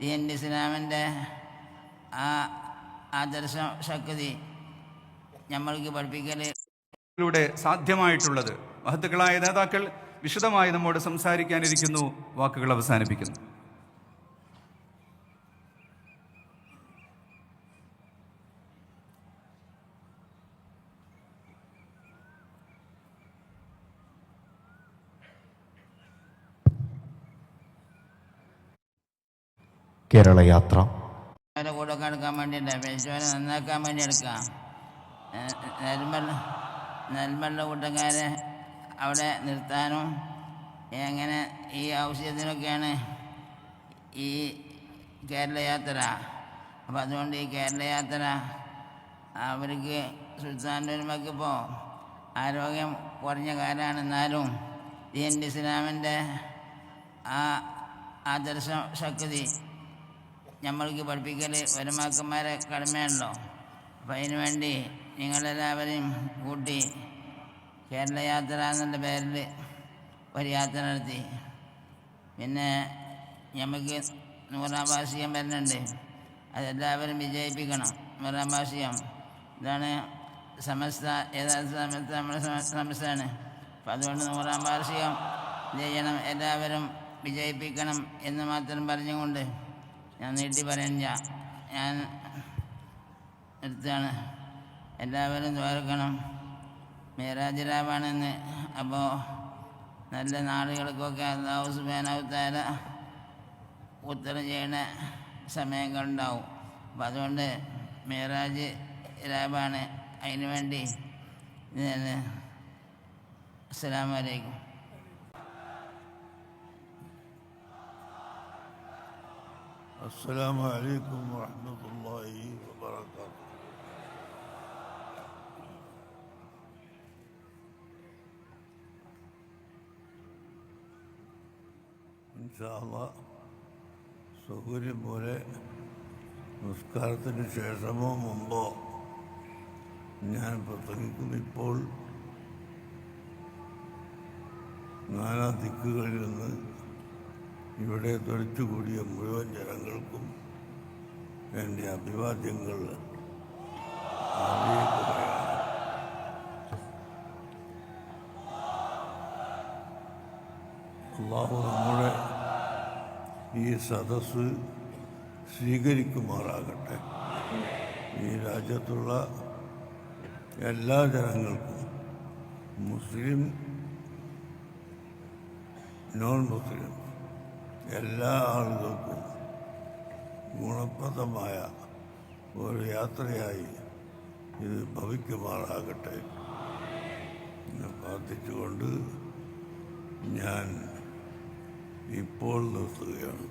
ദീൻ ഇസ്ലാമിന്റെ ആ ആദർശ ശക്തി നമ്മൾക്ക് പഠിപ്പിക്കലൂടെ സാധ്യമായിട്ടുള്ളത്. മഹത്തുക്കളായ നേതാക്കൾ വിശദമായി നമ്മോട് സംസാരിക്കാനിരിക്കുന്നു. വാക്കുകൾ അവസാനിപ്പിക്കുന്നു. കേരളയാത്ര യാത്ര. കൂടെ ഒക്കെ എടുക്കാൻ വേണ്ടിയിട്ട്. പേശുവനെ നന്നാക്കാൻ വേണ്ടി എടുക്കാം. നെൽമല്ല നെൽമല്ല കൂട്ടക്കാരെ അവിടെ നിർത്താനും എങ്ങനെ ഈ ആവശ്യത്തിനൊക്കെയാണ് ഈ കേരള യാത്ര. അപ്പം അതുകൊണ്ട് ഈ കേരള യാത്ര അവർക്ക് സുൽത്താന്റെ ഇപ്പോൾ ആരോഗ്യം കുറഞ്ഞ കാലമാണ്. എന്നാലും ദീൻ ഇസ്ലാമിന്റെ ആ ആദർശ ശക്തി നമ്മൾക്ക് പഠിപ്പിക്കൽ വരുമാക്കന്മാരെ കടമയുണ്ടോ? അപ്പം അതിന് വേണ്ടി നിങ്ങളെല്ലാവരെയും കൂട്ടി കേരള യാത്ര എന്നുള്ള പേരിൽ ഒരു യാത്ര നടത്തി. പിന്നെ നമുക്ക് നൂറാം വാർഷികം വരുന്നുണ്ട്. അതെല്ലാവരും വിജയിപ്പിക്കണം. നൂറാം വാർഷികം. ഇതാണ് സമസ്ത യഥാർത്ഥ സമസ്ത നമ്മുടെ സമ- സമസ്തയാണ്. അപ്പം അതുകൊണ്ട് നൂറാം വാർഷികം ചെയ്യണം എല്ലാവരും വിജയിപ്പിക്കണം എന്ന് മാത്രം പറഞ്ഞുകൊണ്ട് ഞാൻ നീട്ടി പറയാൻ ഞാൻ എടുത്താണ്. എല്ലാവരും ദ്വാരക്കണം. മേരാജ് രാവാണെന്ന് അപ്പോൾ നല്ല നാടുകൾക്കൊക്കെ അള്ളാഹു സുബാനാവുത്താര ഉത്തരം ചെയ്യുന്ന സമയങ്ങളുണ്ടാവും. അപ്പം അതുകൊണ്ട് മേരാജ് രാവാണ്. അതിനു വേണ്ടി അസ്സാം വലൈക്കും السلام عليكم ورحمة الله وبركاته ഇൻഷാല്ല സൗകര്യം പോലെ നിസ്കാരത്തിന് ശേഷമോ മുമ്പോ ഞാൻ പ്രസംഗിക്കും ഇപ്പോൾ നാനാ ദിക്കുകളിൽ നിന്ന് ഇവിടെ തൊഴിച്ചുകൂടിയ മുഴുവൻ ജനങ്ങൾക്കും എന്റെ അഭിവാദ്യങ്ങൾ അള്ളാഹു നമ്മുടെ ഈ സദസ്സ് സ്വീകരിക്കുമാറാകട്ടെ. ഈ രാജ്യത്തുള്ള എല്ലാ ജനങ്ങൾക്കും മുസ്ലിം നോൺ മുസ്ലിം എല്ലാ ആളുകൾക്കും ഗുണപ്രദമായ ഒരു യാത്രയായി ഇത് ഭവിക്കുമാറാകട്ടെ പ്രാർത്ഥിച്ചുകൊണ്ട് ഞാൻ ഇപ്പോൾ നിർത്തുകയാണ്.